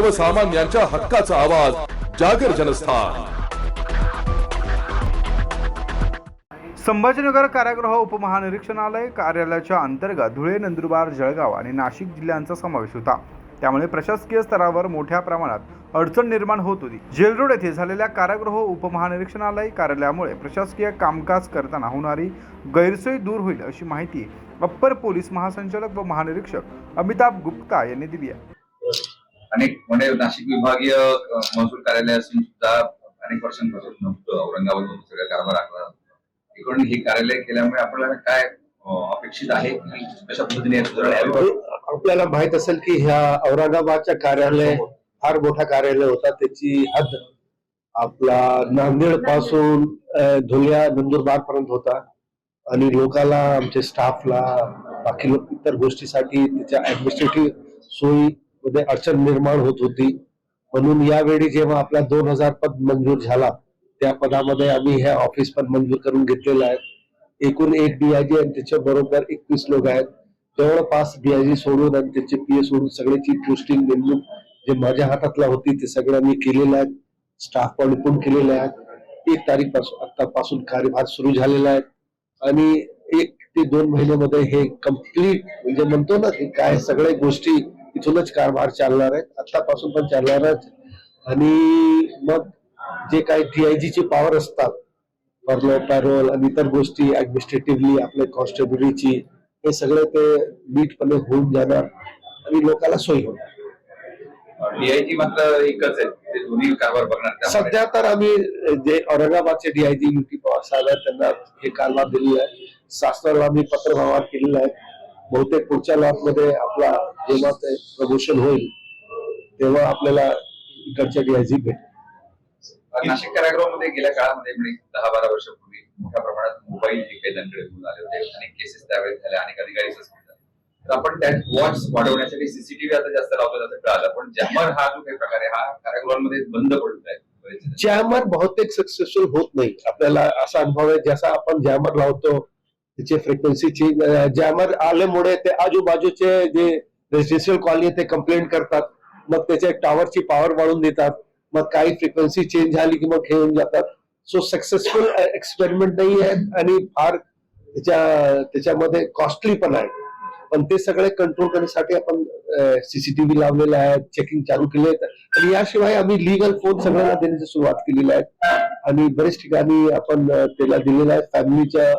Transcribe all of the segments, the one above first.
सर्वसामान्यांच्या हक्काचा आवाज जागर जनस्थान. संभाजीनगर कारागृह उपमहानिरीक्षणालय कार्यालयाच्या अंतर्गत धुळे नंदुरबार जळगाव आणि नाशिक जिल्ह्यांचा समावेश होता. त्यामुळे प्रशासकीय स्तरावर मोठ्या प्रमाणात अडचण निर्माण होत होती. जेल रोड येथे झालेल्या कारागृह उपमहानिरीक्षणालय कार्यालयामुळे प्रशासकीय कामकाज करताना होणारी गैरसोय दूर होईल अशी माहिती अप्पर पोलीस महासंचालक व महानिरीक्षक अमिताभ गुप्ता यांनी दिली आहे. अनेक म्हणजे नाशिक विभागीय महसूल कार्यालय असून सुद्धा अनेक वर्षांपासून नव्हतं. औरंगाबाद सगळं कारभार आखला इकडून हे कार्यालय केल्यामुळे आपल्याला काय अपेक्षित आहे की कशा पद्धतीने? आपल्याला माहीत असेल की ह्या औरंगाबादच्या कार्यालय फार मोठा कार्यालय होता. त्याची हद आपला नांदेडपासून अं, धुलिया नंदुरबार पर्यंत होता. आणि लोकाला आमच्या स्टाफला बाकी लोक इतर गोष्टीसाठी त्याच्या ऍडमिनिस्ट्रेटिव्ह सोयी मध्ये अडचण निर्माण होत होती. म्हणून यावेळी जेव्हा आपला दोन हजार पद मंजूर झाला त्या पदामध्ये आम्ही हे ऑफिस पण मंजूर करून घेतलेलं आहे. एकूण एक डीआयजी आणि त्याच्या बरोबर एकवीस लोक आहेत. जवळपास डीआयजी सोडून आणि त्याचे पीए सोडून सगळ्याची पोस्टिंग नेमणूक जे माझ्या हातातला होती ते सगळं मी केलेलं आहे. स्टाफ पण पण केलेले आहे. एक तारीखपासून आतापासून कार्यभार सुरू झालेला आहे. आणि एक ते दोन महिन्यामध्ये हे कंप्लीट म्हणजे म्हणतो ना की काय सगळ्या गोष्टी इथूनच कारभार चालणार आहेत. आतापासून पण चालणार आहेत. आणि मग जे काही डीआयजी ची पॉवर असतात परलो पॅरोल आणि इतर गोष्टी ऍडमिनिस्ट्रेटिव्हली आपल्या कॉन्स्टेबलरीची हे सगळे ते नीटपणे होऊन जाणार आणि लोकांना सोयी होणार डीआयजी मात्र एकच आहे. कारभार बघणार. सध्या तर आम्ही जे औरंगाबादचे डीआयजी युटी पवार साहेब आहेत त्यांना हे कारभार दिलेलं आहे. शासनाला आम्ही पत्र व्यवहार केलेला आहे. बहुतेक पुढच्या लॉटमध्ये आपला जेव्हा ते प्रमोशन होईल तेव्हा आपल्याला इकडच्या डीआयजी भेट नाशिक कारागृहामध्ये गेल्या काळामध्ये म्हणजे दहा बारा वर्षापूर्वी मोठ्या प्रमाणात मोबाईल जे काही घेऊन आले होते. अनेक केसेस त्यावेळेस झाल्या अनेक अधिकारी सस्पेंड झाले. तर आपण त्यात वॉच वाढवण्यासाठी सीसीटीव्ही आता जास्त लावतो असं कळालं पण जॅमर हा जो काही प्रकार आहे हा कारागृहांमध्ये बंद पडत आहे. जॅमर बहुतेक सक्सेसफुल होत नाही. आपल्याला असा अनुभव आहे जसा आपण जॅमर लावतो त्याची फ्रिक्वेन्सीची जॅमर आल्यामुळे ते आजूबाजूचे जे रेसिडेन्शियल कॉलनी ते कंप्लेंट करतात. मग त्याच्या टॉवरची पॉवर वाढवून देतात. मग काही फ्रिक्वेन्सी चेंज झाली की मग हे होऊन जातात. सो सक्सेसफुल एक्सपेरिमेंट नाही आहे आणि फार त्याच्या त्याच्यामध्ये कॉस्टली पण आहे. पण ते सगळे कंट्रोल करण्यासाठी आपण सीसीटीव्ही लावलेले आहेत चेकिंग चालू केले आहेत. आणि याशिवाय आम्ही लिगल फोन सगळ्यांना देण्याची सुरुवात केलेली आहे. आणि बरेच ठिकाणी आपण त्याला दिलेला आहे. फॅमिलीच्या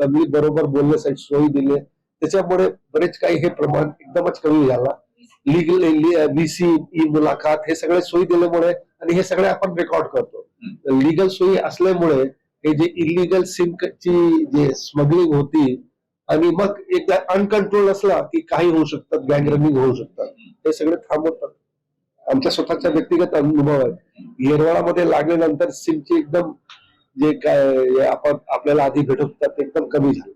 फॅमिली बरोबर बोलण्यासाठी सोयी दिले त्याच्यामुळे बरेच काही हे प्रमाण एकदमच कमी झाला. लिगल व्हीसी ई मुलाखत हे सगळे सोयी दिल्यामुळे आणि हे सगळे आपण रेकॉर्ड करतो. लिगल सोयी असल्यामुळे हे जे इलिगल सिम ची जे स्मगलिंग होती आणि मग एकदा अनकंट्रोल असला की काही होऊ शकतात गँग रनिंग होऊ शकतात. हे सगळे थांबवतात. आमच्या स्वतःचा व्यक्तिगत अनुभव आहे येरवाळामध्ये लागल्यानंतर सिमची एकदम जे काय आपण आपल्याला आधी भेटत होतात ते एकदम कमी झाले.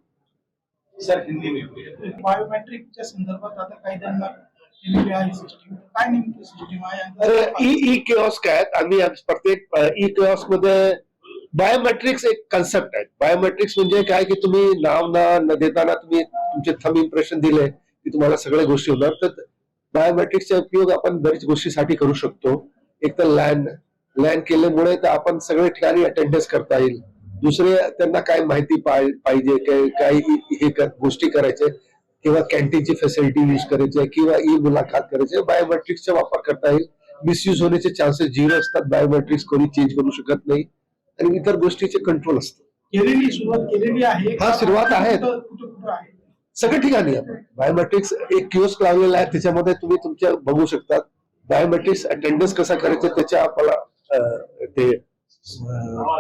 बायोमेट्रिकच्या संदर्भात आता काही त्यांना केलेली आहे सिस्टीम काय नेमकी सिस्टीम आहे ई आहेत. आम्ही प्रत्येक ई किओस्कमध्ये बायोमेट्रिक्स एक कन्सेप्ट आहे. बायोमेट्रिक्स म्हणजे काय की तुम्ही नाव ना न देताना तुम्ही तुमचे थम इम्प्रेशन दिले की तुम्हाला सगळ्या गोष्टी होणार. तर बायोमेट्रिक्सचा उपयोग आपण बरीच गोष्टीसाठी करू शकतो. एक तर लँड लँड केल्यामुळे तर आपण सगळ्या ठिकाणी अटेंडन्स करता येईल. दुसरे त्यांना काय माहिती पाहिजे काय काय हे गोष्टी करायचे किंवा कॅन्टीनची फॅसिलिटी यूज करायची किंवा ई मुलाखत करायचे बायोमेट्रिक्सचा वापर करता येईल. मिसयूज होण्याचे चान्सेस झिरो असतात बायोमेट्रिक्स कोणी चेंज करू शकत नाही आणि इतर गोष्टीचे कंट्रोल असतं. केलेली सुरुवात केलेली आहे हा, सुरुवात आहे. आहे? सगळ्या ठिकाणी आपण बायोमेट्रिक्स एक किओस्क लावलेला आहे त्याच्यामध्ये तुम्ही तुमच्या बघू शकतात. बायोमेट्रिक्स अटेंडन्स कसा करायचं त्याच्या आपल्याला ते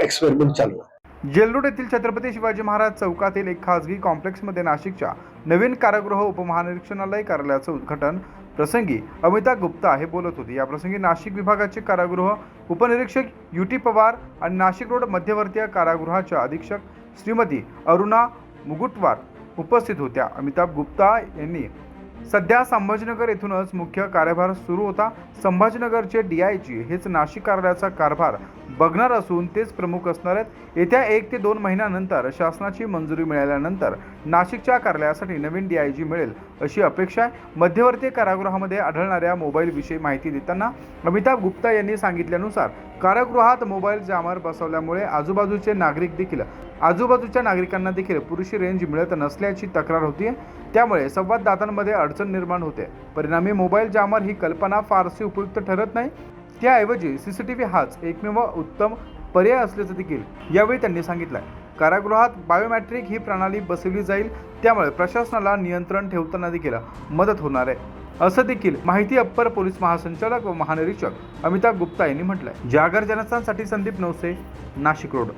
एक्सपेरिमेंट चालू आहे. जेलरोड येथील छत्रपती शिवाजी महाराज चौकातील एक खासगी कॉम्प्लेक्समध्ये नाशिकच्या नवीन कारागृह उपमहानिरीक्षणालय कार्यालयाचं उद्घाटन प्रसंगी अमिता गुप्ता हे बोलत होते. या प्रसंगी नाशिक विभागाचे कारागृह उपनिरीक्षक यू टी पवार आणि नाशिक रोड मध्यवर्तीय कारागृहाच्या अधीक्षक श्रीमती अरुणा मुगुटवार उपस्थित होत्या. अमिताभ गुप्ता यांनी सध्या संभाजीनगर येथूनच मुख्य कार्यभार सुरू होता. संभाजीनगरचे डी आय जी हेच नाशिक कार्यालयाचा कारभार बघणार असून तेच प्रमुख असणार आहेत. येत्या एक ते दोन महिन्यानंतर शासनाची मंजुरी मिळाल्यानंतर नाशिकच्या कार्यालयासाठी नवीन डीआयजी मिळेल अशी अपेक्षा आहे. मध्यवर्ती कारागृहामध्ये आढळणाऱ्या मोबाईलविषयी माहिती देताना अमिताभ गुप्ता यांनी सांगितल्यानुसार कारागृहात मोबाईल जामर बसवल्यामुळे आजूबाजूचे नागरिक देखील आजूबाजूच्या नागरिकांना देखील पुरेशी रेंज मिळत नसल्याची तक्रार होती त्यामुळे संवाददातांमध्ये अडचण निर्माण होते. परिणामी मोबाईल जामर ही कल्पना फारशी उपयुक्त ठरत नाही. त्याऐवजी सी सी टी व्ही हाच एकमेव उत्तम पर्याय असल्याचं देखील यावेळी त्यांनी सांगितलं कारागृहात बायोमॅट्रिक ही प्रणाली बसवली जाईल त्यामुळे प्रशासनाला नियंत्रण ठेवताना देखील मदत होणार आहे. असं देखील माहिती अप्पर पोलीस महासंचालक व महानिरीक्षक अमिताभ गुप्ता यांनी म्हटलंय. जागर जनस्थानसाठी संदीप नवसे नाशिक रोड.